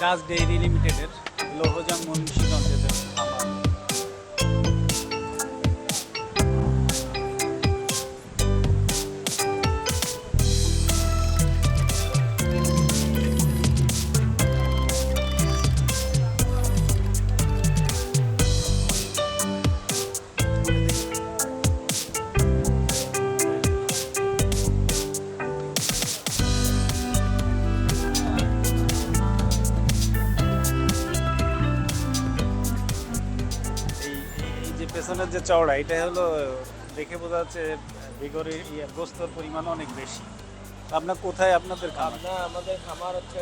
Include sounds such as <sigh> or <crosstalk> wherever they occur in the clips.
Dutch dairy লিমিটেডের লৌহজং মুন্সিগঞ্জের পেছনের যে চওড়া এটা হলো দেখে বোঝা যাচ্ছে ভিগরে ইয়ে গোস্তর পরিমাণ অনেক বেশি। আপনার কোথায় আপনাদের পাবনা আমাদের খামার হচ্ছে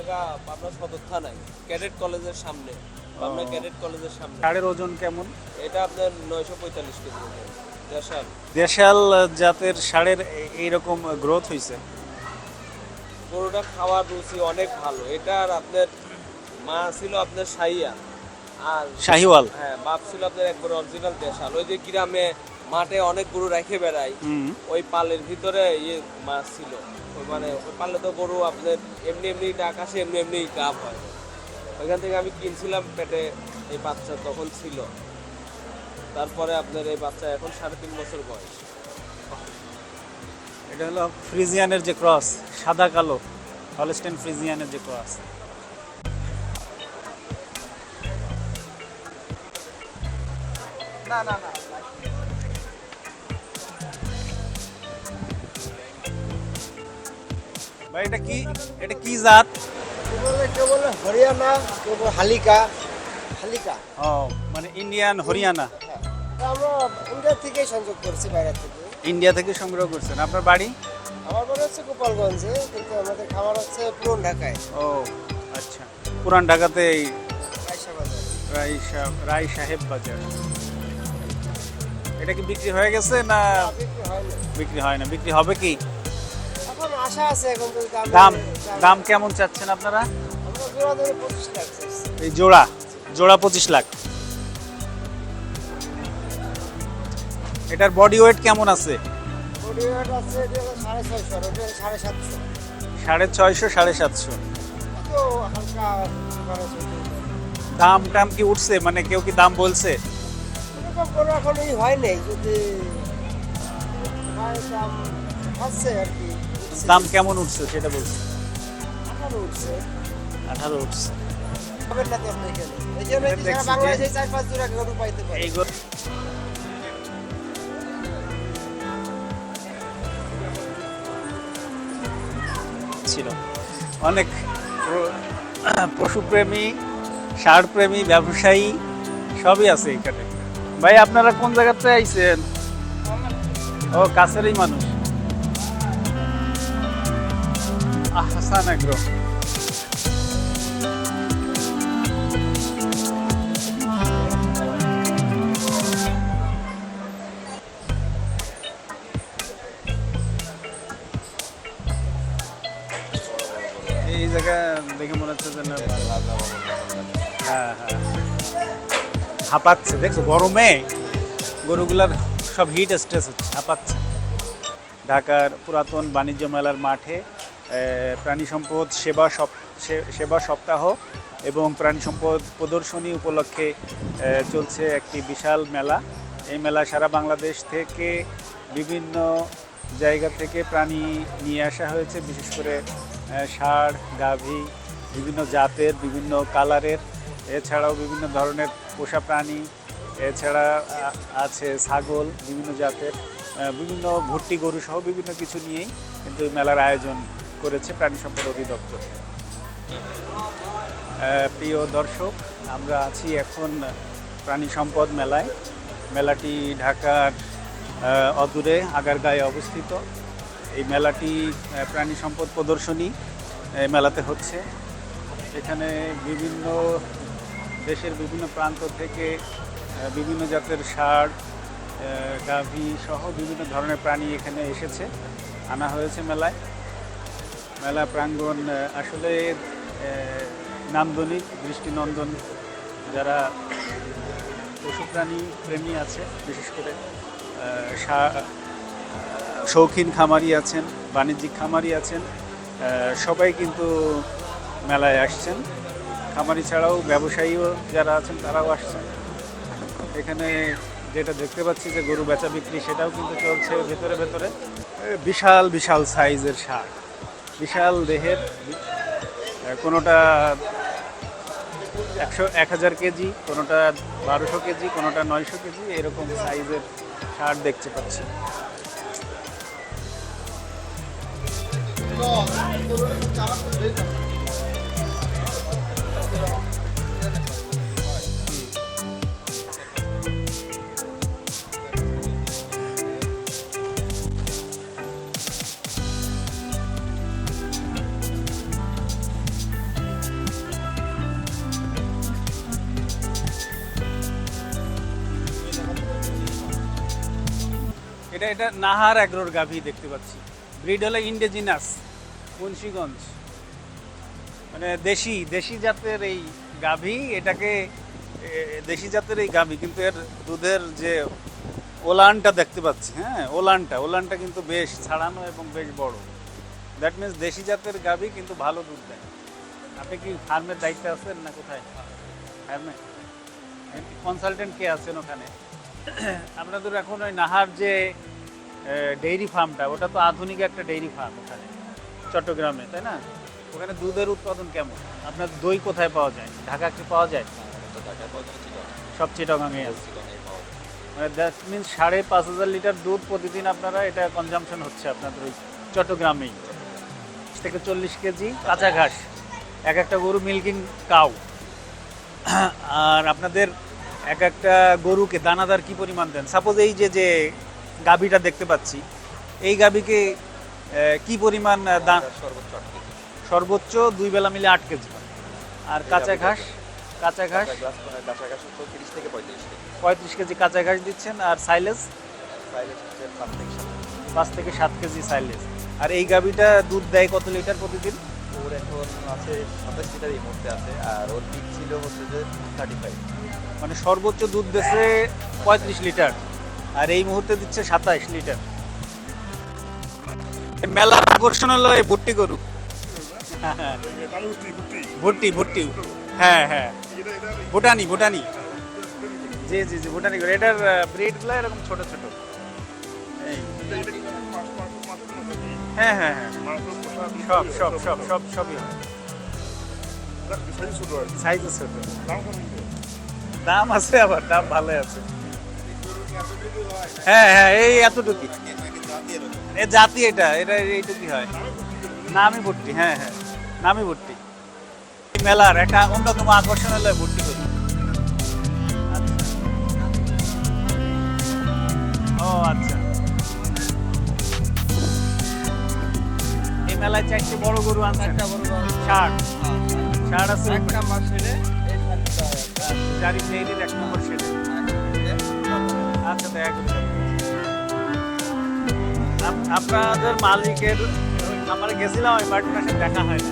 পাবনা সদর থানায় ক্যাডেট কলেজের সামনে ও। ক্যাডেট কলেজের সামনে। ষাঁড়ের ওজন কেমন? এটা আপনার নয়শো পঁয়তাল্লিশ কেজি দেশাল। দেশাল জাতের ষাঁড়ের এইরকম গ্রোথ হয়েছে গরুটা খাওয়ার রুচি অনেক ভালো। এটার আপনার মা ছিল আপনার সাইয়া। আর শাহিওয়াল। হ্যাঁ আপনার একবার অরিজিনাল দেশাল। ওই যে গ্রামে মাঠে অনেক গরু রেখে ওই পালের ভিতরে ইয়ে মাছ ছিল। মানে ওই পালে তো গরু আপনার এমনি এমনি ডাক আসে এমনি এমনি গাব হয়। ওইখান থেকে আমি কিনছিলাম পেটে এই বাচ্চা তখন ছিল। তারপরে আপনার এই বাচ্চা এখন সাড়ে তিন বছর বয়স। এটা হলো ফ্রিজিয়ানের যে ক্রস সাদা কালো হলস্টেন ফ্রিজিয়ানের যে ক্রস। না না না। ভাই এটা কি এটা কি জাত? কেউ বলে হরিয়ানা কেউ বলে? হালিকা। হালিকা। ও মানে ইন্ডিয়ান হরিয়ানা। হ্যাঁ। আমরা ইন্ডিয়া থেকেই সংযোগ করছি বাইরে থেকে। ইন্ডিয়া থেকে সংগ্রহ করছেন। আপনার বাড়ি? আমার বাড়ি হচ্ছে গোপালগঞ্জে কিন্তু আমাদের খাবার হচ্ছে পুরন ঢাকায়। ও আচ্ছা। পুরান ঢাকাতে সাহেব সাহেব বাজার। এটা কি বিক্রি হয়ে গেছে না বিক্রি হয় না? বিক্রি হবে কি? এখন আশা আছে এখন দাম দাম কেমন চাচ্ছেন আপনারা। এই জোড়া জোড়া পঁচিশ লাখ। এটার বডি ওয়েট কেমন আছে? সাড়ে ছয়শো সাড়ে সাতশো। দাম টাম কি উঠছে? মানে কেউ কি দাম বলছে? কোনো এখন হয় নাই যদি দাম হচ্ছে আর কি। দাম কেমন উঠছে সেটা বলছে আঠারো উঠছে। আঠারো উঠছে। পাবেন না তো আপনি এখানে। এই জন্য এটা কি দেখছি সারা যে- বাংলাদেশে চার পাঁচ জোড়া গরু পাইতে পারে। ছিল। অনেক প্র- পশুপ্রেমী ষাঁড়প্রেমী ব্যবসায়ী সবই আছে এখানে। ভাই, আপনারা কোন জায়গাতে আইছেন? ও, কাছেরই মানুষ। আহসান আগ্রহ। এই জায়গা দেখে মনে হচ্ছে যে হ্যাঁ হ্যাঁ। হাঁপাচ্ছে। দেখছ, গরমে গরুগুলার সব হিট স্ট্রেস হচ্ছে, হাঁপাচ্ছে। ঢাকার পুরাতন বাণিজ্য মেলার মাঠে প্রাণী সম্পদ সেবা সেবা সপ্তাহ এবং প্রাণী সম্পদ প্রদর্শনী উপলক্ষে চলছে একটি বিশাল মেলা। এই মেলা সারা বাংলাদেশ থেকে বিভিন্ন জায়গা থেকে প্রাণী নিয়ে আসা হয়েছে, বিশেষ করে ষাঁড়, গাভী, বিভিন্ন জাতের, বিভিন্ন কালারের, এছাড়াও বিভিন্ন ধরনের পোষা প্রাণী, এছাড়া আছে ছাগল, বিভিন্ন জাতের বিভিন্ন ভর্তি গরু সহ বিভিন্ন কিছু নিয়েই কিন্তু মেলার আয়োজন করেছে প্রাণী সম্পদ অধিদপ্তর। প্রিয় দর্শক, আমরা আছি এখন প্রাণী সম্পদ মেলায়। মেলাটি ঢাকার অদূরে আগারগাঁয়ে অবস্থিত। এই মেলাটি প্রাণী সম্পদ প্রদর্শনী মেলাতে হচ্ছে। এখানে বিভিন্ন দেশের বিভিন্ন প্রান্ত থেকে বিভিন্ন জাতের আহ, গাভী সহ বিভিন্ন ধরনের প্রাণী এখানে এসেছে আনা হয়েছে মেলায়। মেলা প্রাঙ্গণ আসলে নান্দনিক দৃষ্টিনন্দন যারা পশু প্রাণী প্রেমী আছে বিশেষ করে শৌখিন খামারি আছেন বাণিজ্যিক খামারি আছেন সবাই কিন্তু মেলায় আসছেন। খামারি ছাড়াও ব্যবসায়ীও যারা আছেন, তারাও আসছেন। এখানে যেটা দেখতে পাচ্ছি যে গরু বেচা বিক্রি, সেটাও কিন্তু চলছে ভেতরে ভেতরে। বিশাল বিশাল সাইজের সার বিশাল দেহের। কোনোটা একশো, এক হাজার কেজি, কোনোটা বারোশো কেজি, কোনোটা নয়শো কেজি, এরকম সাইজের সার দেখতে পাচ্ছি। এটা এটা নাহার অ্যাগ্রোর গাভী দেখতে পাচ্ছি। ব্রিড হলো ইন্ডিজিনাস, মুন্সিগঞ্জ। মানে দেশি দেশি জাতের এই গাভী, এটাকে দেশি জাতের এই গাভী, কিন্তু এর দুধের যে ওলানটা দেখতে পাচ্ছি হ্যাঁ ওলানটা ওলানটা কিন্তু বেশ ছাড়ানো এবং বেশ বড়। দ্যাট মিন্স দেশি জাতের গাভী কিন্তু ভালো দুধ দেয়। আপনি কি ফার্মের দায়িত্বে আছেন না কোথায়? ফার্মে? কনসালটেন্ট কে আছেন ওখানে? <coughs> আপনাদের এখন ওই নাহার যে ডেইরি ফার্মটা ওটা তো আধুনিক একটা ডেইরি ফার্ম ওখানে চট্টগ্রামে তাই না? ওখানে দুধের উৎপাদন কেমন? আপনার দই কোথায় পাওয়া যায়? ঢাকা কি পাওয়া যায়? সব চিটাগাঙে আছে। মানে দ্যাট মিনস সাড়ে পাঁচ হাজার লিটার দুধ প্রতিদিন আপনারা এটা কনজামশন হচ্ছে আপনাদের ওই চট্টগ্রামেই। থেকে চল্লিশ কেজি কাঁচা ঘাস এক একটা গরু মিল্কিং কাউ আর আপনাদের এক একটা গরুকে দানাদার কি পরিমাণ দেন? সাপোজ এই যে যে গাভীটা দেখতে পাচ্ছি। এই গাভীকে কি পরিমাণ দান সর্বোচ্চ সর্বোচ্চ দুই বেলা মিলে আট কেজি। আর কাঁচা ঘাস? কাঁচা ঘাস? কাঁচা ঘাস তিরিশ থেকে পঁয়ত্রিশ কেজি। পঁয়ত্রিশ কেজি কাঁচা ঘাস দিচ্ছেন আর সাইলেজ? পাঁচ থেকে সাত কেজি। সাইলেজ। আর এই গাভীটা দুধ দেয় কত লিটার প্রতিদিন? ওর এখন আছে সাতাশ লিটার এই মুহূর্তে আছে আর ওর পিক ছিল হচ্ছে যে থার্টি ফাইভ মানে সর্বোচ্চ দুধ দিচ্ছে পঁয়ত্রিশ লিটার। আর এই মুহূর্তে দিচ্ছে সাতাইশ লিটার। মেলার আকর্ষণ হলো এই ভুট্টি গরু। ভুট্টি ভুট্টি। হ্যাঁ হ্যাঁ। ভুটানি ভুটানি। জি জি জি ভুটানি গরু। এটার ব্রিডগুলো এরকম ছোট ছোট। হ্যাঁ হ্যাঁ হ্যাঁ। সব সব সব সব সবই হয় সাইজও ছোট দাম আছে আবার দাম ভালো আছে। হ্যাঁ হ্যাঁ এই এতটুকু এ জাতি এটা এটা এইটুকুই হয়। নামি ভর্তি হ্যাঁ হ্যাঁ নামি ভর্তি। মেলার একটা অন্যতম আকর্ষণ হলো ভর্তি করি ও আচ্ছা। এই মেলায় চারটে বড় গরু আনছেন ষাট। ষাট আছে এক নাম্বার ছেড়ে চারি ডেইলির এক নম্বর সেটা। আচ্ছা দেখা করে আপনাদের মালিকের আমার গেছিলাম পার্টির সাথে দেখা হয়।